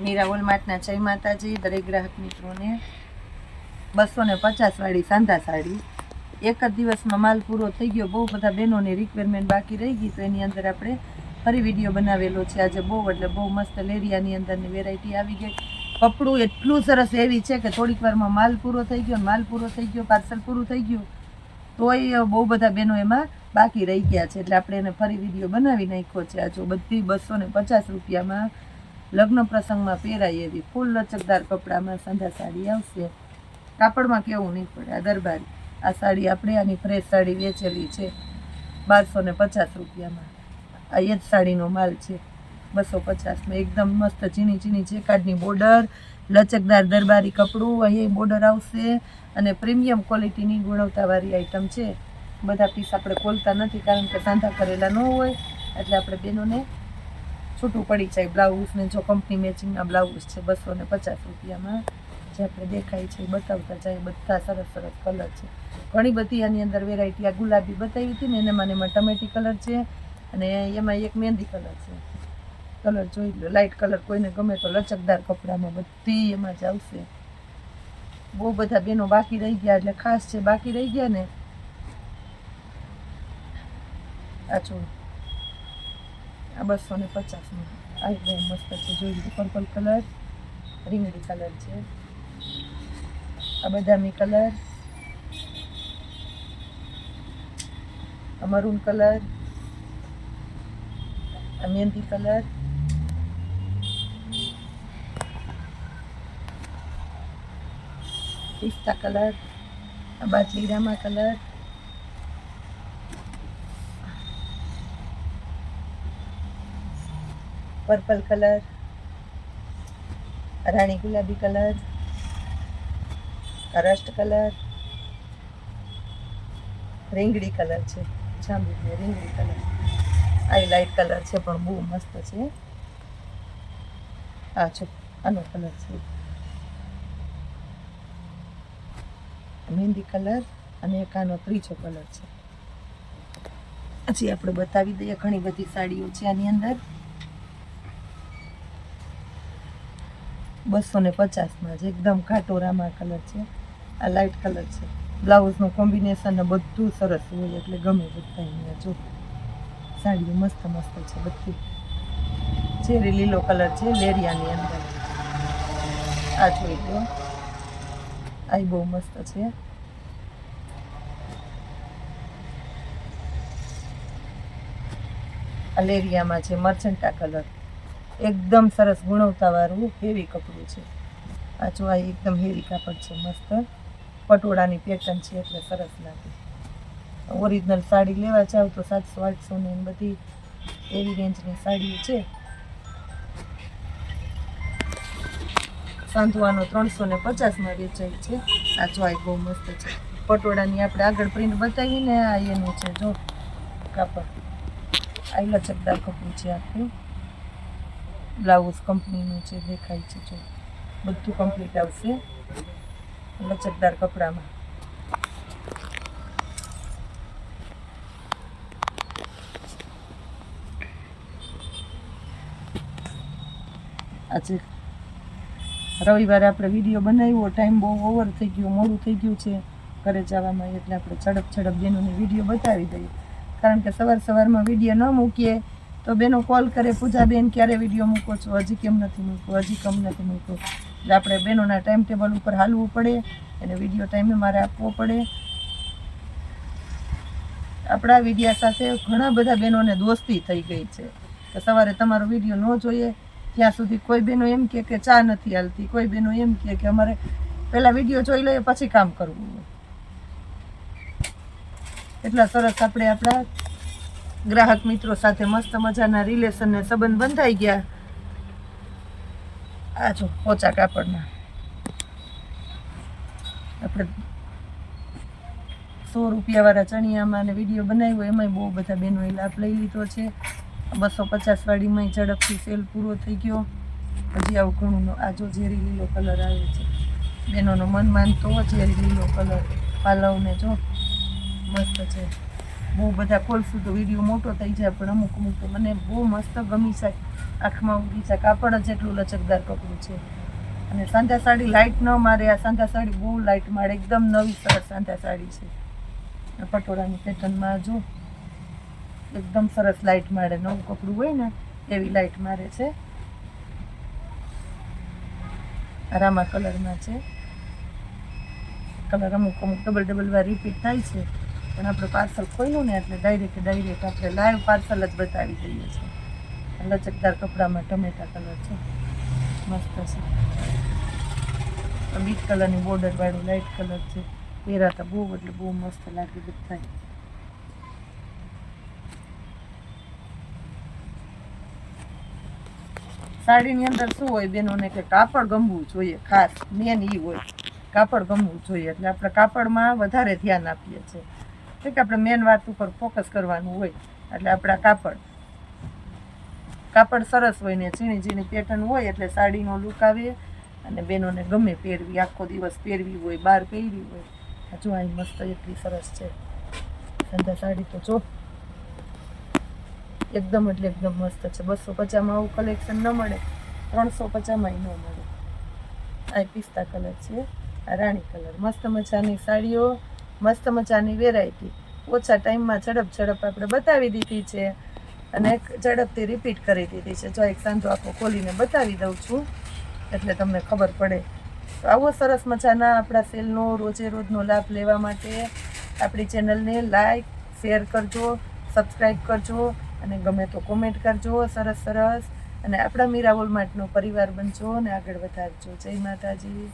મીરા વોલમાર્ટના જય માતાજી, દરેક ગ્રાહક મિત્રોને બસો ને પચાસ વાળી સાંધા સાડી. એક જ દિવસમાં માલ પૂરો થઈ ગયો, બહુ બધા બહેનોની રિક્વાયરમેન્ટ બાકી રહી ગઈ, તો એની અંદર આપણે ફરી વીડિયો બનાવેલો છે. આજે બહુ એટલે બહુ મસ્ત લેરિયાની અંદરની વેરાયટી આવી ગઈ. કપડું એટલું સરસ એવી છે કે થોડીક વારમાં માલ પૂરો થઈ ગયો, માલ પૂરો થઈ ગયો પાર્સલ પૂરું થઈ ગયું. તોય બહુ બધા બહેનો એમાં બાકી રહી ગયા છે. એટલે આપણે એને ફરી વીડિયો બનાવી નાખ્યો છે. આ જો બધી બસો ને પચાસ રૂપિયામાં લગ્ન પ્રસંગમાં પહેરાય એવી ફૂલ લચકદાર કપડામાં સાંધા સાડી આવશે. કાપડમાં કેવું નહીં પડે, આ દરબારી. આ સાડી આપણે આની ફ્રેશ સાડી વેચેલી છે બારસો ને પચાસ રૂપિયામાં. આ એ જ સાડીનો માલ છે, બસો પચાસમાં. એકદમ મસ્ત ચીની ચીની ચેકાડની બોર્ડર, લચકદાર દરબારી કપડું, અહીં બોર્ડર આવશે અને પ્રીમિયમ ક્વોલિટીની ગુણવત્તાવાળી આઈટમ છે. બધા પીસ આપણે ખોલતા નથી કારણ કે સાંધા કરેલા ન હોય, એટલે આપણે બેનોને છૂટું પડી જાય બ્લાઉઝ ને જો કંપની મેચિંગના બ્લાઉઝ છે બસો ને પચાસ રૂપિયામાં. જે આપણે દેખાય છે બતાવતા જાય, બધા સરસ સરસ કલર છે. ઘણી બધી આની અંદર વેરાયટી આ ગુલાબી બતાવી હતી ને, એનામાં એમાં ટમેટી કલર છે અને એમાં એક મહેંદી કલર છે. કલર જોઈ લો લાઇટ કલર કોઈને ગમે તો લચકદાર કપડામાં બધી એમાં જ આવશે. બહુ બધા બેનો બાકી રહી ગયા એટલે ખાસ છે બાકી રહી ગયા ને, આ આ બસો ને પચાસમાં આ બહુ મસ્ત છે. જોઈ લીધું પર્પલ કલર રીંગણી કલર છે. આ બદામી કલર આ મરૂન કલર આ મહેંદી કલર પિસ્તા કલર આ બાજરી રામા કલર પર્પલ કલર, રાણી ગુલાબી કલર રસ્ટ કલર રીંગડી કલર છે જાંબુ રીંગડી કલર. આવી લાઇટ કલર છે, પણ બહુ મસ્ત છે. આ છે આનો કલર છે. મહેંદી કલર અને એક આનો ત્રીજો કલર છે. પછી આપણે બતાવી દઈએ ઘણી બધી સાડીઓ છે આની અંદર. બસો ને પચાસમાં છે એકદમ ઘાટો રામા કલર છે. આ લાઇટ કલર છે. બ્લાઉઝનું કોમ્બિનેશન ને બધું સરસ હોય એટલે ગમે બધા અહીંયા. જો, સાડીઓ મસ્ત મસ્ત છે બધી. ચેરી લીલો કલર છે, લેરિયાની અંદર. આ જોઈ લો. આ બહુ મસ્ત છે. લેરિયામાં છે મર્ચન્ટા કલર. એકદમ સરસ ગુણવત્તાવાળું હેવી કપડું છે. આ જો એકદમ હેવી કાપડ છે, મસ્ત. પટોળાની પેટર્ન છે એટલે સરસ લાગે. ઓરિજિનલ સાડી લેવા જાવ તો સાતસો, આઠસો ને બધી એવી રેન્જની સાડીઓ છે. સાંધવાનો ત્રણસો ને પચાસમાં વેચાય છે. આ જો બહુ મસ્ત છે. પટોળાની આપણે આગળ પ્રિન્ટ બતાવીને આ એનું છે જો કાપડ. આ લચકદાર કપડું છે આખું. બ્લાઉઝ કંપનીનું છે દેખાય છે જો, બધું કમ્પ્લીટ આવશે. લચકદાર કપડામાં. આજે રવિવારે આપણે વીડિયો બનાવ્યો, ટાઈમ બહુ ઓવર થઈ ગયો, મોડું થઈ ગયું છે. ઘરે જવામાં એટલે આપણે ઝડપ ઝડપ બેનોને વીડિયો બતાવી દઈએ. કારણ કે સવાર સવારમાં વીડિયો ન મૂકીએ તો બેનો કોલ કરે પૂજા બેન ક્યારે વીડિયો મૂકો છો? હજી કેમ નથી મૂક્યો? હજી કેમ નથી મૂક્યો? એટલે આપણે બેનોના ટાઈમ ટેબલ ઉપર હાલવું પડે અને વીડિયો ટાઈમે મારે આપવો પડે. આપણા વિડીયા સાથે ઘણા બધા બહેનોને દોસ્તી થઈ ગઈ છે. કે સવારે તમારો વીડિયો ન જોઈએ, ત્યાં સુધી કોઈ બહેનો એમ કહે કે ચા નથી હાલતી, કોઈ બહેનો એમ કહે કે અમારે પહેલાં વીડિયો જોઈ લઈએ, પછી કામ કરવું એટલા સરસ આપણે આપણા ગ્રાહક મિત્રો સાથે મસ્ત મજાના રિલેશન ને સંબંધ બંધાઈ ગયા. આ જો પોચા કાપડના. આપણે સો રૂપિયાવાળા ચણિયામાં અને વીડિયો બનાવ્યો, એમાંય બહુ બધા બહેનોએ લાભ લઈ લીધો છે. બસો પચાસ વાળીમાંય ઝડપથી સેલ પૂરો થઈ ગયો. હજી આવું ઘણું આ જો ઝેરી લીલો કલર આવે છે. બહેનોનો મન માનતો ઝેરી લીલો કલર પાલવને જો મસ્ત છે. બહુ બધા ખોલશું તો વીડિયો મોટો થઈ જાય, પણ અમુક અમુક તો મને બહુ મસ્ત ગમી જાય આંખમાં ઉગી છે, કાપડ જ એટલું લચકદાર કપડું છે. અને સાંધા સાડી લાઇટ ન મારે, આ સાંધા સાડી બહુ લાઇટ મારે, એકદમ નવી સરસ સાંધા સાડી છે. પટોળાની પેટર્નમાં જો એકદમ સરસ લાઇટ મારે, નવું કપડું હોય ને એવી લાઇટ મારે છે. રામા કલરમાં છે. કલર અમુક અમુક ડબલ ડબલ વાર રિપીટ થાય છે. પણ આપણે પાર્સલ ખોલ્યું ને એટલે ડાયરેક્ટ ડાયરેક્ટ આપણે લાઈવ પાર્સલ જ બતાવી દઈએ છીએ. લચકદાર કપડામાં ટમેટા કલર છે. મસ્ત છે. બીટ કલરની બોર્ડર વાળું લાઇટ કલર છે. પહેરાતા બહુ એટલે બહુ મસ્ત લાગે બધા સાડીની અંદર શું હોય બેનોને કે કાપડ ગમવું જોઈએ ખાસ મેન એ હોય. કાપડ ગમવું જોઈએ એટલે આપણે કાપડમાં વધારે ધ્યાન આપીએ છીએ. ઠીક આપણે મેન વાત ઉપર ફોકસ કરવાનું હોય, એટલે આપણા કાપડ. કાપડ સરસ હોય ને ઝીણી ઝીણી પેટર્ન હોય એટલે સાડીનો લુક આવે અને બેનોને ગમે પહેરવી, આખો દિવસ પહેરવી હોય બહાર પહેરવી હોય. આ જો અહીં મસ્ત એટલી સરસ છે. સંધા સાડી તો જો. એકદમ એટલે એકદમ મસ્ત છે. બસો પચાસમાં આવું કલેક્શન ન મળે. ત્રણસો પચાસમાં ન મળે. આ પિસ્તા કલર છે. આ રાણી કલર મસ્ત મજાની સાડીઓ. મસ્ત મજાની વેરાયટી ઓછા ટાઈમમાં ઝડપ ઝડપ આપણે બતાવી દીધી છે અને ઝડપથી રિપીટ કરી દીધી છે. જો એક સાંજો આખો ખોલીને બતાવી દઉં છું, એટલે તમને ખબર પડે. તો આવો સરસ મજાના આપણા સેલનો રોજે રોજનો લાભ લેવા માટે આપણી ચેનલને લાઈક શેર કરજો સબસ્ક્રાઈબ કરજો અને ગમે તો કોમેન્ટ કરજો. સરસ સરસ. અને આપણા મીરાવોલ માટનો પરિવાર બનજો અને આગળ વધારજો. જય માતાજી.